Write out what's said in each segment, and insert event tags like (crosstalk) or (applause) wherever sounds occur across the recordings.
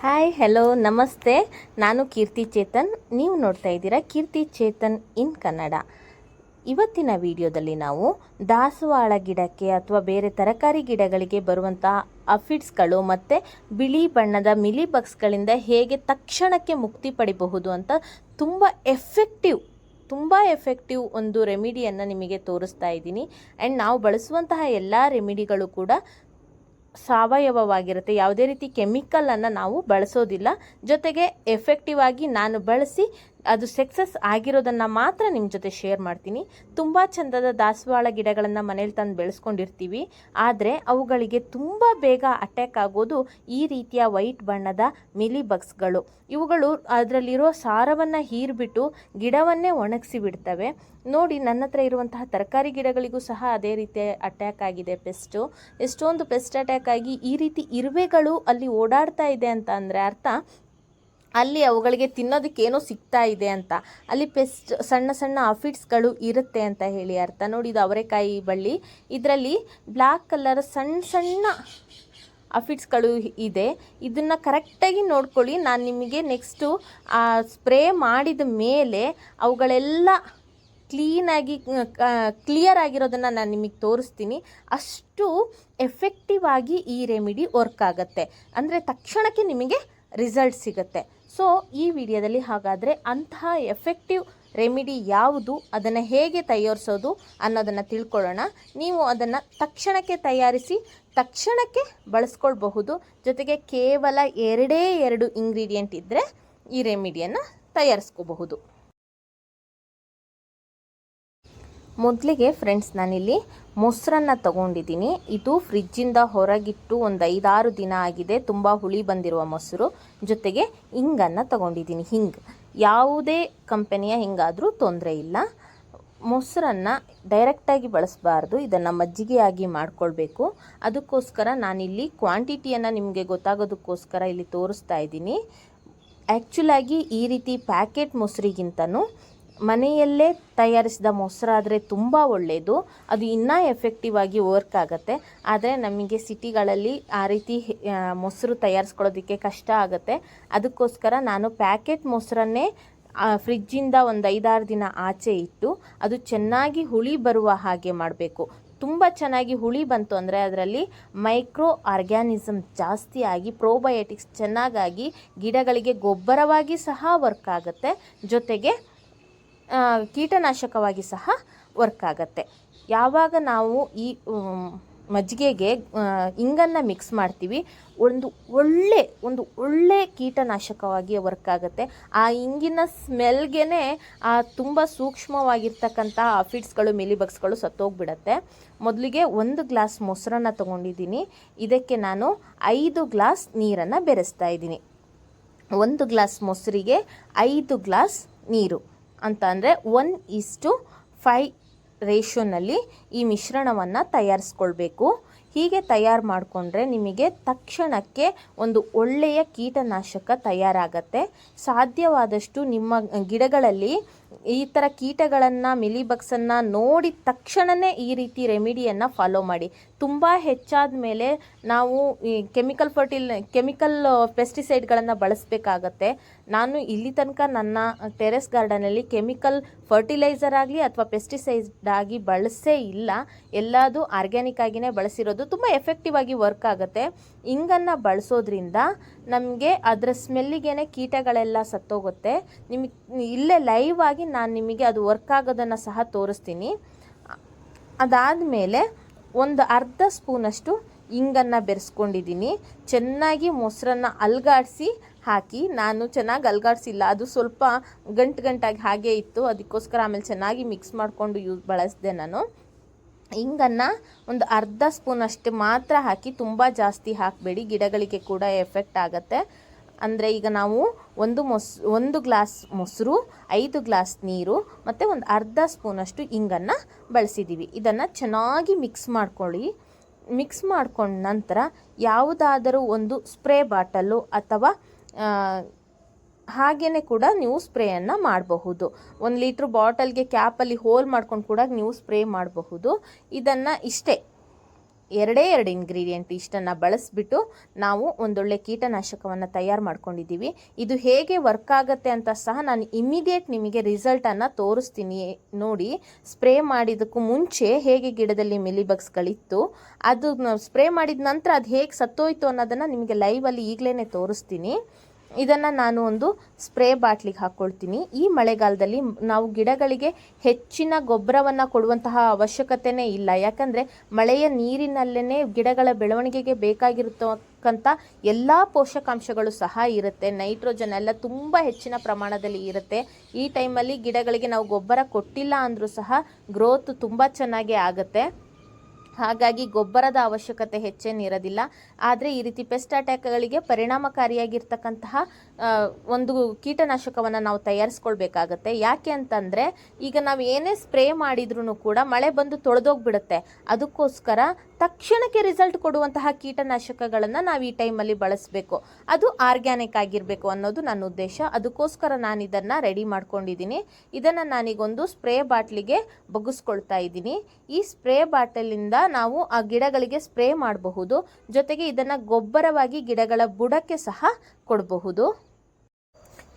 Hi hello ನಮಸ್ತೆ. ನಾನು ಕೀರ್ತಿ ಚೇತನ್. ನೀವು ನೋಡ್ತಾ ಇದ್ದೀರಾ ಕೀರ್ತಿ ಚೇತನ್ ಇನ್ ಕನ್ನಡ. ಇವತ್ತಿನ ವಿಡಿಯೋದಲ್ಲಿ ನಾವು ದಾಸವಾಳ ಗಿಡಕ್ಕೆ ಅಥವಾ ಬೇರೆ ತರಕಾರಿ ಗಿಡಗಳಿಗೆ ಬರುವಂತಹ ಅಫಿಡ್ಸ್ಗಳು ಮತ್ತು ಬಿಳಿ ಬಣ್ಣದ ಮಿಲಿ ಬಗ್ಸ್ಗಳಿಂದ ಹೇಗೆ ತಕ್ಷಣಕ್ಕೆ ಮುಕ್ತಿ ಪಡಿಬಹುದು ಅಂತ ತುಂಬ ಎಫೆಕ್ಟಿವ್ ತುಂಬ ಎಫೆಕ್ಟಿವ್ ಒಂದು ರೆಮಿಡಿಯನ್ನು ನಿಮಗೆ ತೋರಿಸ್ತಾ ಇದ್ದೀನಿ. ಆ್ಯಂಡ್ ನಾವು ಬಳಸುವಂತಹ ಎಲ್ಲ ರೆಮಿಡಿಗಳು ಕೂಡ ಸಾವಯವವಾಗಿರುತ್ತೆ. ಯಾವುದೇ ರೀತಿ ಕೆಮಿಕಲನ್ನು ನಾವು ಬಳಸೋದಿಲ್ಲ. ಜೊತೆಗೆ ಎಫೆಕ್ಟಿವ್ ಆಗಿ ನಾನು ಬಳಸಿ ಅದು ಸಕ್ಸಸ್ ಆಗಿರೋದನ್ನು ಮಾತ್ರ ನಿಮ್ಮ ಜೊತೆ ಶೇರ್ ಮಾಡ್ತೀನಿ. ತುಂಬ ಚಂದದ ದಾಸವಾಳ ಗಿಡಗಳನ್ನು ಮನೇಲಿ ತಂದು ಬೆಳೆಸ್ಕೊಂಡಿರ್ತೀವಿ. ಆದರೆ ಅವುಗಳಿಗೆ ತುಂಬ ಬೇಗ ಅಟ್ಯಾಕ್ ಆಗೋದು ಈ ರೀತಿಯ ವೈಟ್ ಬಣ್ಣದ ಮಿಲಿ ಬಗ್ಸ್ಗಳು ಇವುಗಳು ಅದರಲ್ಲಿರೋ ಸಾರವನ್ನು ಹೀರಿಬಿಟ್ಟು ಗಿಡವನ್ನೇ ಒಣಗಿಸಿ ಬಿಡ್ತವೆ. ನೋಡಿ ನನ್ನ ಹತ್ರ ಇರುವಂತಹ ತರಕಾರಿ ಗಿಡಗಳಿಗೂ ಸಹ ಅದೇ ರೀತಿ ಅಟ್ಯಾಕ್ ಆಗಿದೆ ಪೆಸ್ಟು ಎಷ್ಟೊಂದು ಪೆಸ್ಟ್ ಅಟ್ಯಾಕ್ ಆಗಿ ಈ ರೀತಿ ಇರುವೆಗಳು ಅಲ್ಲಿ ಓಡಾಡ್ತಾ ಇದೆ ಅಂತ ಅಂದರೆ ಅರ್ಥ. ಅಲ್ಲಿ ಅವುಗಳಿಗೆ ತಿನ್ನೋದಕ್ಕೆ ಏನೋ ಸಿಗ್ತಾ ಇದೆ ಅಂತ. ಅಲ್ಲಿ ಪೆಸ್ಟ್, ಸಣ್ಣ ಸಣ್ಣ ಅಫಿಟ್ಸ್ಗಳು ಇರುತ್ತೆ ಅಂತ ಹೇಳಿ ಅರ್ಥ. ನೋಡಿ ಇದು ಅವರೆಕಾಯಿ ಬಳ್ಳಿ. ಇದರಲ್ಲಿ ಬ್ಲ್ಯಾಕ್ ಕಲರ್ ಸಣ್ಣ ಸಣ್ಣ ಅಫಿಟ್ಸ್ಗಳು ಇದೆ. ಇದನ್ನು ಕರೆಕ್ಟಾಗಿ ನೋಡ್ಕೊಳ್ಳಿ. ನಾನು ನಿಮಗೆ ನೆಕ್ಸ್ಟು ಸ್ಪ್ರೇ ಮಾಡಿದ ಮೇಲೆ ಅವುಗಳೆಲ್ಲ ಕ್ಲೀನಾಗಿ ಕ್ಲಿಯರ್ ಆಗಿರೋದನ್ನು ನಾನು ನಿಮಗೆ ತೋರಿಸ್ತೀನಿ. ಅಷ್ಟು ಎಫೆಕ್ಟಿವ್ ಆಗಿ ಈ ರೆಮಿಡಿ ವರ್ಕ್ ಆಗುತ್ತೆ. ಅಂದರೆ ತಕ್ಷಣಕ್ಕೆ ನಿಮಗೆ ರಿಸಲ್ಟ್ ಸಿಗುತ್ತೆ. ಸೊ ಈ ವಿಡಿಯೋದಲ್ಲಿ ಹಾಗಾದರೆ ಅಂತಹ ಎಫೆಕ್ಟಿವ್ ರೆಮಿಡಿ ಯಾವುದು? ಅದನ್ನು ಹೇಗೆ ತಯಾರಿಸೋದು ಅನ್ನೋದನ್ನು ತಿಳ್ಕೊಳ್ಳೋಣ. ನೀವು ಅದನ್ನು ತಕ್ಷಣಕ್ಕೆ ತಯಾರಿಸಿ, ತಕ್ಷಣಕ್ಕೆ ಬಳಸ್ಕೊಳ್ಬಹುದು. ಜೊತೆಗೆ ಕೇವಲ ಎರಡೇ ಎರಡು ಇಂಗ್ರೀಡಿಯೆಂಟ್ ಇದ್ದರೆ ಈ ರೆಮಿಡಿಯನ್ನು ತಯಾರಿಸ್ಕೋಬಹುದು. ಮೊದಲಿಗೆ ಫ್ರೆಂಡ್ಸ್ ನಾನಿಲ್ಲಿ ಮೊಸರನ್ನು ತಗೊಂಡಿದ್ದೀನಿ. ಇದು ಫ್ರಿಜ್ಜಿಂದ ಹೊರಗಿಟ್ಟು ಒಂದು ಐದಾರು ದಿನ ಆಗಿದೆ. ತುಂಬ ಹುಳಿ ಬಂದಿರುವ ಮೊಸರು. ಜೊತೆಗೆ ಹಿಂಗನ್ನು ತಗೊಂಡಿದ್ದೀನಿ. ಹಿಂಗ್. ಯಾವುದೇ ಕಂಪನಿಯ ಹಿಂಗಾದರೂ ತೊಂದರೆ ಇಲ್ಲ. ಮೊಸರನ್ನು ಡೈರೆಕ್ಟಾಗಿ ಬಳಸಬಾರ್ದು. ಇದನ್ನು ಮಜ್ಜಿಗೆಯಾಗಿ ಮಾಡಿಕೊಳ್ಬೇಕು. ಅದಕ್ಕೋಸ್ಕರ ನಾನಿಲ್ಲಿ ಕ್ವಾಂಟಿಟಿಯನ್ನು ನಿಮಗೆ ಗೊತ್ತಾಗೋದಕ್ಕೋಸ್ಕರ ಇಲ್ಲಿ ತೋರಿಸ್ತಾ ಇದ್ದೀನಿ. ಆ್ಯಕ್ಚುಲಾಗಿ ಈ ರೀತಿ ಪ್ಯಾಕೆಟ್ ಮೊಸರಿಗಿಂತನೂ ಮನೆಯಲ್ಲೇ ತಯಾರಿಸಿದ ಮೊಸರಾದರೆ ತುಂಬ ಒಳ್ಳೆಯದು ಅದು ಇನ್ನೂ ಎಫೆಕ್ಟಿವ್ ಆಗಿ ವರ್ಕ್ ಆಗುತ್ತೆ. ಆದರೆ ನಮಗೆ ಸಿಟಿಗಳಲ್ಲಿ ಆ ರೀತಿ ಮೊಸರು ತಯಾರಿಸ್ಕೊಳ್ಳೋದಕ್ಕೆ ಕಷ್ಟ ಆಗುತ್ತೆ. ಅದಕ್ಕೋಸ್ಕರ ನಾನು ಪ್ಯಾಕೆಟ್ ಮೊಸರನ್ನೇ ಫ್ರಿಜ್ಜಿಂದ ಒಂದು ಐದಾರು ದಿನ ಆಚೆ ಇಟ್ಟು ಅದು ಚೆನ್ನಾಗಿ ಹುಳಿ ಬರುವ ಹಾಗೆ ಮಾಡಬೇಕು. ತುಂಬ ಚೆನ್ನಾಗಿ ಹುಳಿ ಬಂತು ಅಂದರೆ ಅದರಲ್ಲಿ ಮೈಕ್ರೋ ಆರ್ಗ್ಯಾನಿಸಮ್ ಜಾಸ್ತಿ ಆಗಿ ಪ್ರೋಬಯೋಟಿಕ್ಸ್ ಚೆನ್ನಾಗಾಗಿ ಗಿಡಗಳಿಗೆ ಗೊಬ್ಬರವಾಗಿ ಸಹ ವರ್ಕ್ ಆಗುತ್ತೆ. ಜೊತೆಗೆ ಕೀಟನಾಶಕವಾಗಿ ಸಹ ವರ್ಕ್ ಆಗುತ್ತೆ. ಯಾವಾಗ ನಾವು ಈ ಮಜ್ಜಿಗೆಗೆ ಇಂಗನ್ನು ಮಿಕ್ಸ್ ಮಾಡ್ತೀವಿ, ಒಂದು ಒಳ್ಳೆ ಒಂದು ಒಳ್ಳೆ ಕೀಟನಾಶಕವಾಗಿ ವರ್ಕ್ ಆಗುತ್ತೆ. ಆ ಇಂಗಿನ ಸ್ಮೆಲ್ಗೆ ಆ, ತುಂಬ ಸೂಕ್ಷ್ಮವಾಗಿರ್ತಕ್ಕಂಥ ಅಫಿಡ್ಸ್ಗಳು ಮಿಲಿಬಗ್ಸ್ಗಳು ಸತ್ತೋಗ್ಬಿಡತ್ತೆ. ಮೊದಲಿಗೆ ಒಂದು ಗ್ಲಾಸ್ ಮೊಸರನ್ನು ತೊಗೊಂಡಿದ್ದೀನಿ. ಇದಕ್ಕೆ ನಾನು ಐದು ಗ್ಲಾಸ್ ನೀರನ್ನು ಬೆರೆಸ್ತಾ ಇದ್ದೀನಿ. ಒಂದು ಗ್ಲಾಸ್ ಮೊಸರಿಗೆ ಐದು ಗ್ಲಾಸ್ ನೀರು. ಅಂತ ಅಂದರೆ ಒನ್ ಇಸ್ಟು ಫೈ ರೇಷೋನಲ್ಲಿ ಈ ಮಿಶ್ರಣವನ್ನು ತಯಾರಿಸ್ಕೊಳ್ಬೇಕು. ಹೀಗೆ ತಯಾರು ಮಾಡಿಕೊಂಡ್ರೆ ನಿಮಗೆ ತಕ್ಷಣಕ್ಕೆ ಒಂದು ಒಳ್ಳೆಯ ಕೀಟನಾಶಕ ತಯಾರಾಗತ್ತೆ. ಸಾಧ್ಯವಾದಷ್ಟು ನಿಮ್ಮ ಗಿಡಗಳಲ್ಲಿ ಈ ಥರ ಕೀಟಗಳನ್ನು, ಮಿಲಿಬಗ್ಸನ್ನು ನೋಡಿದ ತಕ್ಷಣವೇ ಈ ರೀತಿ ರೆಮಿಡಿಯನ್ನು ಫಾಲೋ ಮಾಡಿ. ತುಂಬ ಹೆಚ್ಚಾದ ಮೇಲೆ ನಾವು ಈ ಕೆಮಿಕಲ್ ಫರ್ಟಿಲ್, ಕೆಮಿಕಲ್ ಪೆಸ್ಟಿಸೈಡ್ಗಳನ್ನು ಬಳಸಬೇಕಾಗತ್ತೆ. ನಾನು ಇಲ್ಲಿ ತನಕ ನನ್ನ ಟೆರೆಸ್ ಗಾರ್ಡನಲ್ಲಿ ಕೆಮಿಕಲ್ ಫರ್ಟಿಲೈಸರ್ ಆಗಲಿ ಅಥವಾ ಪೆಸ್ಟಿಸೈಡ್ ಆಗಿ ಬಳಸೇ ಇಲ್ಲ. ಎಲ್ಲದೂ ಆರ್ಗ್ಯಾನಿಕ್ ಆಗಿನೇ ಬಳಸಿರೋದು. ತುಂಬ ಎಫೆಕ್ಟಿವ್ ಆಗಿ ವರ್ಕ್ ಆಗುತ್ತೆ. ಇಂಗನ್ನು ಬಳಸೋದ್ರಿಂದ ನಮಗೆ ಅದರ ಸ್ಮೆಲ್ಲಿಗೇನೆ ಕೀಟಗಳೆಲ್ಲ ಸತ್ತೋಗುತ್ತೆ. ನಿಮಗೆ ಇಲ್ಲೇ ಲೈವ್ ಆಗಿ ನಾನು ನಿಮಗೆ ಅದು ವರ್ಕ್ ಆಗೋದನ್ನು ಸಹ ತೋರಿಸ್ತೀನಿ. ಅದಾದಮೇಲೆ ಒಂದು ಅರ್ಧ ಸ್ಪೂನಷ್ಟು ಇಂಗನ್ನು ಬೆರೆಸ್ಕೊಂಡಿದ್ದೀನಿ. ಚೆನ್ನಾಗಿ ಮೊಸರನ್ನು ಅಲ್ಗಾಡಿಸಿ ಹಾಕಿ, ನಾನು ಚೆನ್ನಾಗಿ ಅಲ್ಗಾಡಿಸಿಲ್ಲ. ಅದು ಸ್ವಲ್ಪ ಗಂಟು ಗಂಟಾಗಿ ಹಾಗೆ ಇತ್ತು. ಅದಕ್ಕೋಸ್ಕರ ಆಮೇಲೆ ಚೆನ್ನಾಗಿ ಮಿಕ್ಸ್ ಮಾಡಿಕೊಂಡು ಯೂಸ್ ಬಳಸಿದೆ ನಾನು. ಇಂಗನ್ನು ಒಂದು ಅರ್ಧ ಸ್ಪೂನ್ ಅಷ್ಟು ಮಾತ್ರ ಹಾಕಿ ತುಂಬ ಜಾಸ್ತಿ ಹಾಕಬೇಡಿ. ಗಿಡಗಳಿಗೆ ಕೂಡ ಎಫೆಕ್ಟ್ ಆಗುತ್ತೆ. ಅಂದರೆ ಈಗ ನಾವು ಒಂದು ಮೊಸ್, ಒಂದು ಗ್ಲಾಸ್ ಮೊಸರು, ಐದು ಗ್ಲಾಸ್ ನೀರು ಮತ್ತು ಒಂದು ಅರ್ಧ ಸ್ಪೂನಷ್ಟು ಇಂಗನ್ನು ಬಳಸಿದ್ದೀವಿ ಇದನ್ನು ಚೆನ್ನಾಗಿ ಮಿಕ್ಸ್ ಮಾಡ್ಕೊಳ್ಳಿ. ಮಿಕ್ಸ್ ಮಾಡ್ಕೊಂಡ ನಂತರ ಯಾವುದಾದರೂ ಒಂದು ಸ್ಪ್ರೇ ಬಾಟಲು ಅಥವಾ ಹಾಗೇ ಕೂಡ ನೀವು ಸ್ಪ್ರೇಯನ್ನು ಮಾಡಬಹುದು. ಒಂದು ಲೀಟ್ರ್ ಬಾಟಲ್ಗೆ ಕ್ಯಾಪಲ್ಲಿ ಹೋಲ್ ಮಾಡ್ಕೊಂಡು ಕೂಡ ನೀವು ಸ್ಪ್ರೇ ಮಾಡಬಹುದು. ಇದನ್ನು ಇಷ್ಟೇ, ಎರಡೇ ಎರಡು ಇಂಗ್ರೀಡಿಯೆಂಟ್ ಇಷ್ಟನ್ನು ಬಳಸಿಬಿಟ್ಟು ನಾವು ಒಂದೊಳ್ಳೆ ಕೀಟನಾಶಕವನ್ನು ತಯಾರು ಮಾಡ್ಕೊಂಡಿದ್ದೀವಿ. ಇದು ಹೇಗೆ ವರ್ಕ್ ಆಗುತ್ತೆ ಅಂತ ಸಹ ನಾನು ಇಮಿಡಿಯೇಟ್ ನಿಮಗೆ ರಿಸಲ್ಟನ್ನು ತೋರಿಸ್ತೀನಿ ನೋಡಿ. ಸ್ಪ್ರೇ ಮಾಡಿದ್ದಕ್ಕೂ ಮುಂಚೆ ಹೇಗೆ ಗಿಡದಲ್ಲಿ ಮಿಲಿಬಗ್ಸ್ಗಳಿತ್ತು ಅದು ಸ್ಪ್ರೇ ಮಾಡಿದ ನಂತರ ಅದು ಹೇಗೆ ಸತ್ತೋಯ್ತು ಅನ್ನೋದನ್ನು ನಿಮಗೆ ಲೈವಲ್ಲಿ ಈಗಲೇ ತೋರಿಸ್ತೀನಿ. ಇದನ್ನು ನಾನು ಒಂದು ಸ್ಪ್ರೇ ಬಾಟ್ಲಿಗೆ ಹಾಕ್ಕೊಳ್ತೀನಿ ಈ ಮಳೆಗಾಲದಲ್ಲಿ ನಾವು ಗಿಡಗಳಿಗೆ ಹೆಚ್ಚಿನ ಗೊಬ್ಬರವನ್ನು ಕೊಡುವಂತಹ ಅವಶ್ಯಕತೆನೇ ಇಲ್ಲ. ಯಾಕಂದರೆ ಮಳೆಯ ನೀರಿನಲ್ಲೇ ಗಿಡಗಳ ಬೆಳವಣಿಗೆಗೆ ಬೇಕಾಗಿರತಕ್ಕಂಥ ಎಲ್ಲ ಪೋಷಕಾಂಶಗಳು ಸಹ ಇರುತ್ತೆ. ನೈಟ್ರೋಜನ್ ಎಲ್ಲ ತುಂಬ ಹೆಚ್ಚಿನ ಪ್ರಮಾಣದಲ್ಲಿ ಇರುತ್ತೆ. ಈ ಟೈಮಲ್ಲಿ ಗಿಡಗಳಿಗೆ ನಾವು ಗೊಬ್ಬರ ಕೊಟ್ಟಿಲ್ಲ ಅಂದರೂ ಸಹ ಗ್ರೋತ್ ತುಂಬ ಚೆನ್ನಾಗೇ ಆಗುತ್ತೆ. ಹಾಗಾಗಿ ಗೊಬ್ಬರದ ಅವಶ್ಯಕತೆ ಹೆಚ್ಚೇನಿರೋದಿಲ್ಲ ಆದರೆ ಈ ರೀತಿ ಪೆಸ್ಟ್ ಅಟ್ಯಾಕ್ಗಳಿಗೆ ಪರಿಣಾಮಕಾರಿಯಾಗಿರ್ತಕ್ಕಂತಹ ಒಂದು ಕೀಟನಾಶಕವನ್ನು ನಾವು ತಯಾರಿಸ್ಕೊಳ್ಬೇಕಾಗತ್ತೆ. ಯಾಕೆ ಅಂತಂದರೆ, ಈಗ ನಾವು ಏನೇ ಸ್ಪ್ರೇ ಮಾಡಿದ್ರೂ ಕೂಡ ಮಳೆ ಬಂದು ತೊಳೆದೋಗ್ಬಿಡುತ್ತೆ. ಅದಕ್ಕೋಸ್ಕರ ತಕ್ಷಣಕ್ಕೆ ರಿಸಲ್ಟ್ ಕೊಡುವಂತಹ ಕೀಟನಾಶಕಗಳನ್ನು ನಾವು ಈ ಟೈಮಲ್ಲಿ ಬಳಸಬೇಕು. ಅದು ಆರ್ಗ್ಯಾನಿಕ್ ಆಗಿರಬೇಕು ಅನ್ನೋದು ನನ್ನ ಉದ್ದೇಶ. ಅದಕ್ಕೋಸ್ಕರ ನಾನು ಇದನ್ನು ರೆಡಿ ಮಾಡ್ಕೊಂಡಿದ್ದೀನಿ ಇದನ್ನು ನಾನೀಗೊಂದು ಸ್ಪ್ರೇ ಬಾಟ್ಲಿಗೆ ಬಗ್ಗಿಸ್ಕೊಳ್ತಾ ಇದ್ದೀನಿ ಈ ಸ್ಪ್ರೇ ಬಾಟಲಿಂದ ನಾವು ಆ ಗಿಡಗಳಿಗೆ ಸ್ಪ್ರೇ ಮಾಡಬಹುದು. ಜೊತೆಗೆ ಇದನ್ನು ಗೊಬ್ಬರವಾಗಿ ಗಿಡಗಳ ಬುಡಕ್ಕೆ ಸಹ ಕೊಡಬಹುದು.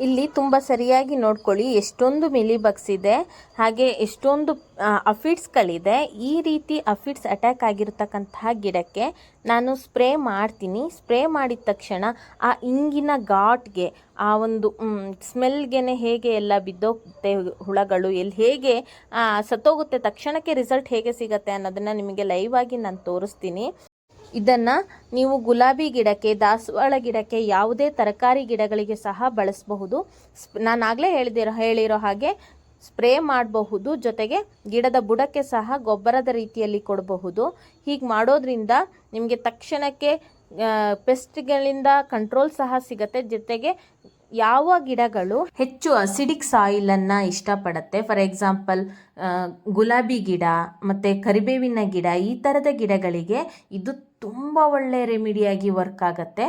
ಇಲ್ಲಿ ತುಂಬ ಸರಿಯಾಗಿ ನೋಡ್ಕೊಳ್ಳಿ. ಎಷ್ಟೊಂದು ಮಿಲಿಬಗ್ಸ್ ಇದೆ. ಹಾಗೆ ಎಷ್ಟೊಂದು ಅಫಿಡ್ಸ್ಗಳಿದೆ. ಈ ರೀತಿ ಅಫಿಡ್ಸ್ ಅಟ್ಯಾಕ್ ಆಗಿರತಕ್ಕಂತಹ ಗಿಡಕ್ಕೆ ನಾನು ಸ್ಪ್ರೇ ಮಾಡ್ತೀನಿ. ಸ್ಪ್ರೇ ಮಾಡಿದ ತಕ್ಷಣ ಆ ಇಂಗಿನ ಘಾಟ್ಗೆ, ಆ ಒಂದು ಸ್ಮೆಲ್ಗೆ ಹೇಗೆ ಎಲ್ಲ ಬಿದ್ದೋಗುತ್ತೆ ಹುಳಗಳು ಎಲ್ಲಿ ಹೇಗೆ ಸತ್ತೋಗುತ್ತೆ, ತಕ್ಷಣಕ್ಕೆ ರಿಸಲ್ಟ್ ಹೇಗೆ ಸಿಗುತ್ತೆ ಅನ್ನೋದನ್ನು ನಿಮಗೆ ಲೈವ್ ಆಗಿ ನಾನು ತೋರಿಸ್ತೀನಿ. ಇದನ್ನು ನೀವು ಗುಲಾಬಿ ಗಿಡಕ್ಕೆ, ದಾಸವಾಳ ಗಿಡಕ್ಕೆ ಯಾವುದೇ ತರಕಾರಿ ಗಿಡಗಳಿಗೆ ಸಹ ಬಳಸಬಹುದು. ಸ್ಪ್, ನಾನು ಆಗಲೇ ಹೇಳಿದಿರೋ, ಹೇಳಿರೋ ಹಾಗೆ ಸ್ಪ್ರೇ ಮಾಡಬಹುದು. ಜೊತೆಗೆ ಗಿಡದ ಬುಡಕ್ಕೆ ಸಹ ಗೊಬ್ಬರದ ರೀತಿಯಲ್ಲಿ ಕೊಡಬಹುದು. ಹೀಗೆ ಮಾಡೋದ್ರಿಂದ ನಿಮಗೆ ತಕ್ಷಣಕ್ಕೆ ಪೆಸ್ಟ್ಗಳಿಂದ ಕಂಟ್ರೋಲ್ ಸಹ ಸಿಗತ್ತೆ. ಜೊತೆಗೆ ಯಾವ ಗಿಡಗಳು ಹೆಚ್ಚು ಅಸಿಡಿಕ್ ಸಾಯಿಲನ್ನು ಇಷ್ಟಪಡುತ್ತೆ? ಫಾರ್ ಎಕ್ಸಾಂಪಲ್ ಗುಲಾಬಿ ಗಿಡ, ಮತ್ತು ಕರಿಬೇವಿನ ಗಿಡ ಈ ಥರದ ಗಿಡಗಳಿಗೆ ಇದು ತುಂಬ ಒಳ್ಳೆಯ ರೆಮಿಡಿಯಾಗಿ ವರ್ಕ್ ಆಗುತ್ತೆ.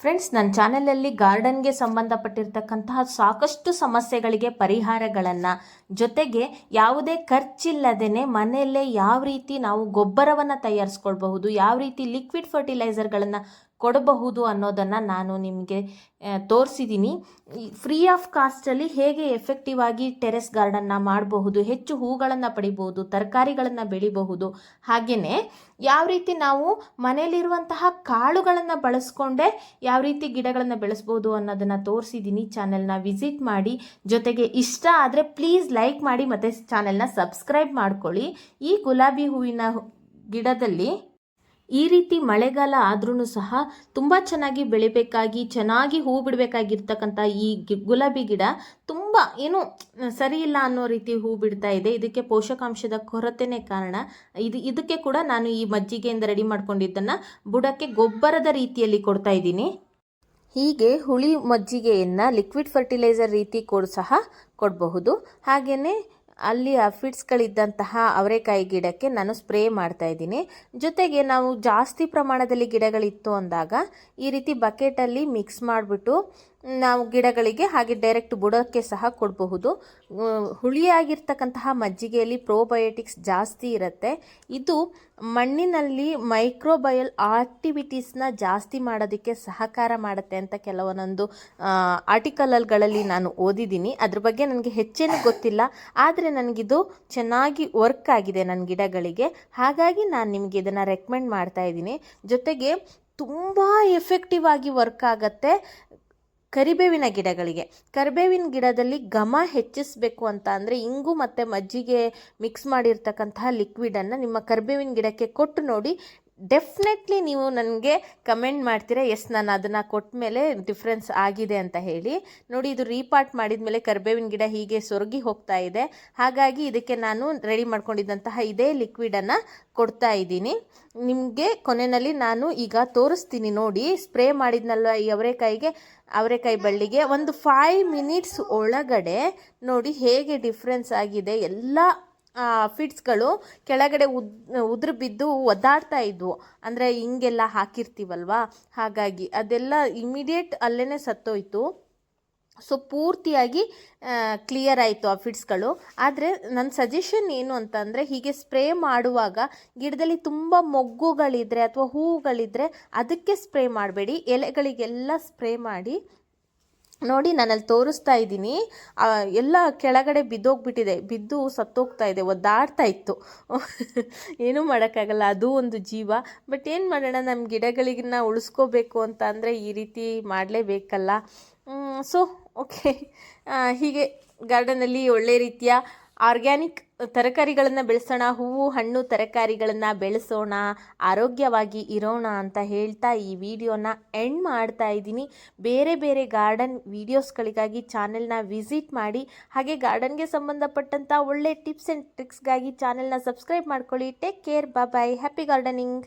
ಫ್ರೆಂಡ್ಸ್ ನನ್ನ ಚಾನಲಲ್ಲಿ ಗಾರ್ಡನ್ಗೆ ಸಂಬಂಧಪಟ್ಟಿರ್ತಕ್ಕಂತಹ ಸಾಕಷ್ಟು ಸಮಸ್ಯೆಗಳಿಗೆ ಪರಿಹಾರಗಳನ್ನು ಜೊತೆಗೆ ಯಾವುದೇ ಖರ್ಚಿಲ್ಲದೇ ಮನೆಯಲ್ಲೇ ಯಾವ ರೀತಿ ನಾವು ಗೊಬ್ಬರವನ್ನು ತಯಾರಿಸ್ಕೊಳ್ಬಹುದು, ಯಾವ ರೀತಿ ಲಿಕ್ವಿಡ್ ಫರ್ಟಿಲೈಸರ್ಗಳನ್ನು ಕೊಡಬಹುದು ಅನ್ನೋದನ್ನು ನಾನು ನಿಮಗೆ ತೋರಿಸಿದ್ದೀನಿ ಫ್ರೀ ಆಫ್ ಕಾಸ್ಟಲ್ಲಿ ಹೇಗೆ ಎಫೆಕ್ಟಿವ್ ಆಗಿ ಟೆರೆಸ್ ಗಾರ್ಡನ್ನ ಮಾಡಬಹುದು, ಹೆಚ್ಚು ಹೂಗಳನ್ನು ಪಡಿಬಹುದು, ತರಕಾರಿಗಳನ್ನು ಬೆಳಿಬಹುದು ಹಾಗೆಯೇ ಯಾವ ರೀತಿ ನಾವು ಮನೆಯಲ್ಲಿರುವಂತಹ ಕಾಳುಗಳನ್ನು ಬಳಸ್ಕೊಂಡೇ ಯಾವ ರೀತಿ ಗಿಡಗಳನ್ನು ಬೆಳೆಸ್ಬೋದು ಅನ್ನೋದನ್ನು ತೋರಿಸಿದ್ದೀನಿ ಚಾನೆಲ್ನ ವಿಸಿಟ್ ಮಾಡಿ. ಜೊತೆಗೆ ಇಷ್ಟ ಆದರೆ ಪ್ಲೀಸ್ ಲೈಕ್ ಮಾಡಿ ಮತ್ತು ಚಾನೆಲ್ನ ಸಬ್ಸ್ಕ್ರೈಬ್ ಮಾಡ್ಕೊಳ್ಳಿ. ಈ ಗುಲಾಬಿ ಹೂವಿನ ಗಿಡದಲ್ಲಿ ಈ ರೀತಿ ಮಳೆಗಾಲ ಆದ್ರೂ ಸಹ ತುಂಬ ಚೆನ್ನಾಗಿ ಬೆಳಿಬೇಕಾಗಿ, ಚೆನ್ನಾಗಿ ಹೂ ಬಿಡಬೇಕಾಗಿರ್ತಕ್ಕಂಥ ಈ ಗುಲಾಬಿ ಗಿಡ ತುಂಬ ಏನು ಸರಿ ಇಲ್ಲ ಅನ್ನೋ ರೀತಿ ಹೂ ಬಿಡ್ತಾ ಇದೆ. ಇದಕ್ಕೆ ಪೋಷಕಾಂಶದ ಕೊರತೆನೇ ಕಾರಣ. ಇದು, ಇದಕ್ಕೆ ಕೂಡ ನಾನು ಈ ಮಜ್ಜಿಗೆಯಿಂದ ರೆಡಿ ಮಾಡ್ಕೊಂಡಿದ್ದನ್ನು ಬುಡಕ್ಕೆ ಗೊಬ್ಬರದ ರೀತಿಯಲ್ಲಿ ಕೊಡ್ತಾ ಇದ್ದೀನಿ. ಹೀಗೆ ಹುಳಿ ಮಜ್ಜಿಗೆಯನ್ನು ಲಿಕ್ವಿಡ್ ಫರ್ಟಿಲೈಸರ್ ರೀತಿ ಕೂಡ ಸಹ ಕೊಡಬಹುದು. ಹಾಗೆಯೇ ಅಲ್ಲಿ ಫಿಟ್ಸ್ಗಳಿದ್ದಂತಹ ಅವರೆಕಾಯಿ ಗಿಡಕ್ಕೆ ನಾನು ಸ್ಪ್ರೇ ಮಾಡ್ತಾ ಇದ್ದೀನಿ. ಜೊತೆಗೆ ನಾವು ಜಾಸ್ತಿ ಪ್ರಮಾಣದಲ್ಲಿ ಗಿಡಗಳಿತ್ತು ಅಂದಾಗ ಈ ರೀತಿ ಬಕೆಟಲ್ಲಿ ಮಿಕ್ಸ್ ಮಾಡಿಬಿಟ್ಟು ನಾವು ಗಿಡಗಳಿಗೆ ಹಾಗೆ ಡೈರೆಕ್ಟ್ ಬುಡಕ್ಕೆ ಸಹ ಕೊಡಬಹುದು. ಹುಳಿಯಾಗಿರ್ತಕ್ಕಂತಹ ಮಜ್ಜಿಗೆಯಲ್ಲಿ ಪ್ರೋಬಯೋಟಿಕ್ಸ್ ಜಾಸ್ತಿ ಇರುತ್ತೆ. ಇದು ಮಣ್ಣಿನಲ್ಲಿ ಮೈಕ್ರೋಬಯಲ್ ಆಕ್ಟಿವಿಟೀಸ್ನ ಜಾಸ್ತಿ ಮಾಡೋದಕ್ಕೆ ಸಹಕಾರ ಮಾಡುತ್ತೆ ಅಂತ ಕೆಲವೊಂದೊಂದು ಆರ್ಟಿಕಲ್ಗಳಲ್ಲಿ ನಾನು ಓದಿದ್ದೀನಿ. ಅದ್ರ ಬಗ್ಗೆ ನನಗೆ ಹೆಚ್ಚೇನು ಗೊತ್ತಿಲ್ಲ. ಆದರೆ ನನಗಿದು ಚೆನ್ನಾಗಿ ವರ್ಕ್ ಆಗಿದೆ ನನ್ನ ಗಿಡಗಳಿಗೆ. ಹಾಗಾಗಿ ನಾನು ನಿಮಗೆ ಇದನ್ನು ರೆಕಮೆಂಡ್ ಮಾಡ್ತಾ ಇದ್ದೀನಿ. ಜೊತೆಗೆ ತುಂಬ ಎಫೆಕ್ಟಿವ್ ಆಗಿ ವರ್ಕ್ ಆಗುತ್ತೆ. ಕರಿಬೇವಿನ ಗಿಡಗಳಿಗೆ. ಕರಿಬೇವಿನ ಗಿಡದಲ್ಲಿ ಘಮ ಹೆಚ್ಚಿಸಬೇಕು ಅಂತ ಅಂದರೆ ಇಂಗು ಮತ್ತು ಮಜ್ಜಿಗೆ ಮಿಕ್ಸ್ ಮಾಡಿರ್ತಕ್ಕಂತಹ ಲಿಕ್ವಿಡನ್ನು ನಿಮ್ಮ ಕರಿಬೇವಿನ ಗಿಡಕ್ಕೆ ಕೊಟ್ಟು ನೋಡಿ ಡೆಫಿನೆಟ್ಲಿ ನೀವು ನನಗೆ ಕಮೆಂಟ್ ಮಾಡ್ತೀರಾ ಎಸ್ ನಾನು ಅದನ್ನು ಕೊಟ್ಟ ಮೇಲೆ ಡಿಫ್ರೆನ್ಸ್ ಆಗಿದೆ ಅಂತ ಹೇಳಿ. ನೋಡಿ, ಇದು ರೀಪಾರ್ಟ್ ಮಾಡಿದ ಮೇಲೆ ಕರ್ಬೇವಿನ ಗಿಡ ಹೀಗೆ ಸೊರಗಿ ಹೋಗ್ತಾ ಇದೆ. ಹಾಗಾಗಿ ಇದಕ್ಕೆ ನಾನು ರೆಡಿ ಮಾಡ್ಕೊಂಡಿದ್ದಂತಹ ಇದೇ ಲಿಕ್ವಿಡನ್ನು ಕೊಡ್ತಾ ಇದ್ದೀನಿ. ನಿಮಗೆ ಕೊನೆಯಲ್ಲಿ ನಾನು ಈಗ ತೋರಿಸ್ತೀನಿ ನೋಡಿ. ಸ್ಪ್ರೇ ಮಾಡಿದ್ನಲ್ವ ಈ ಅವರೆಕಾಯಿಗೆ? ಅವರೆಕಾಯಿ ಬಳ್ಳಿಗೆ. ಒಂದು ಫೈವ್ ಮಿನಿಟ್ಸ್ ಒಳಗಡೆ ನೋಡಿ ಹೇಗೆ ಡಿಫ್ರೆನ್ಸ್ ಆಗಿದೆ. ಎಲ್ಲ ಫಿಟ್ಸ್ಗಳು ಕೆಳಗಡೆ ಉದ್, ಉದುರು ಬಿದ್ದು ಒದ್ದಾಡ್ತಾ ಇದ್ವು. ಅಂದರೆ ಹಿಂಗೆಲ್ಲ ಹಾಕಿರ್ತೀವಲ್ವಾ? ಹಾಗಾಗಿ ಅದೆಲ್ಲ ಇಮಿಡಿಯೇಟ್ ಅಲ್ಲೇ ಸತ್ತೋಯ್ತು. ಸೊ ಪೂರ್ತಿಯಾಗಿ ಕ್ಲಿಯರ್ ಆಯಿತು ಆ ಫಿಟ್ಸ್ಗಳು ಆದರೆ ನನ್ನ ಸಜೆಷನ್ ಏನು ಅಂತಂದರೆ, ಹೀಗೆ ಸ್ಪ್ರೇ ಮಾಡುವಾಗ ಗಿಡದಲ್ಲಿ ತುಂಬ ಮೊಗ್ಗುಗಳಿದ್ರೆ ಅಥವಾ ಹೂವುಗಳಿದ್ರೆ ಅದಕ್ಕೆ ಸ್ಪ್ರೇ ಮಾಡಬೇಡಿ. ಎಲೆಗಳಿಗೆಲ್ಲ ಸ್ಪ್ರೇ ಮಾಡಿ ನೋಡಿ ನಾನಲ್ಲಿ ತೋರಿಸ್ತಾ ಇದ್ದೀನಿ. ಎಲ್ಲ ಕೆಳಗಡೆ ಬಿದ್ದೋಗ್ಬಿಟ್ಟಿದೆ. ಬಿದ್ದು ಸತ್ತೋಗ್ತಾ ಇದೆ. ಒದ್ದಾಡ್ತಾ ಇತ್ತು. (laughs) ಏನೂ ಮಾಡೋಕ್ಕಾಗಲ್ಲ. ಅದು ಒಂದು ಜೀವ. ಬಟ್ ಏನು ಮಾಡೋಣ ನಮ್ಮ ಗಿಡಗಳಿಗನ್ನ ಉಳಿಸ್ಕೋಬೇಕು ಅಂತ ಅಂದರೆ ಈ ರೀತಿ ಮಾಡಲೇಬೇಕಲ್ಲ. So, okay. ಹೀಗೆ ಗಾರ್ಡನಲ್ಲಿ ಒಳ್ಳೆ ರೀತಿಯ ಆರ್ಗ್ಯಾನಿಕ್ ತರಕಾರಿಗಳನ್ನು ಬೆಳೆಸೋಣ, ಹೂವು, ಹಣ್ಣು ತರಕಾರಿಗಳನ್ನು ಬೆಳೆಸೋಣ, ಆರೋಗ್ಯವಾಗಿ ಇರೋಣ ಅಂತ ಹೇಳ್ತಾ ಈ ವಿಡಿಯೋನ ಎಂಡ್ ಮಾಡ್ತಾ ಇದ್ದೀನಿ. ಬೇರೆ ಬೇರೆ ಗಾರ್ಡನ್ ವೀಡಿಯೋಸ್ಗಳಿಗಾಗಿ ಚಾನೆಲ್ನ ವಿಸಿಟ್ ಮಾಡಿ, ಹಾಗೆ ಗಾರ್ಡನ್ಗೆ ಸಂಬಂಧಪಟ್ಟಂಥ ಒಳ್ಳೆ ಟಿಪ್ಸ್ ಆ್ಯಂಡ್ ಟ್ರಿಕ್ಸ್ಗಾಗಿ ಚಾನೆಲ್ನ ಸಬ್ಸ್ಕ್ರೈಬ್ ಮಾಡ್ಕೊಳ್ಳಿ. ಟೇಕ್ ಕೇರ್ ಬಾ ಬಾಯ್ ಹ್ಯಾಪಿ ಗಾರ್ಡನಿಂಗ್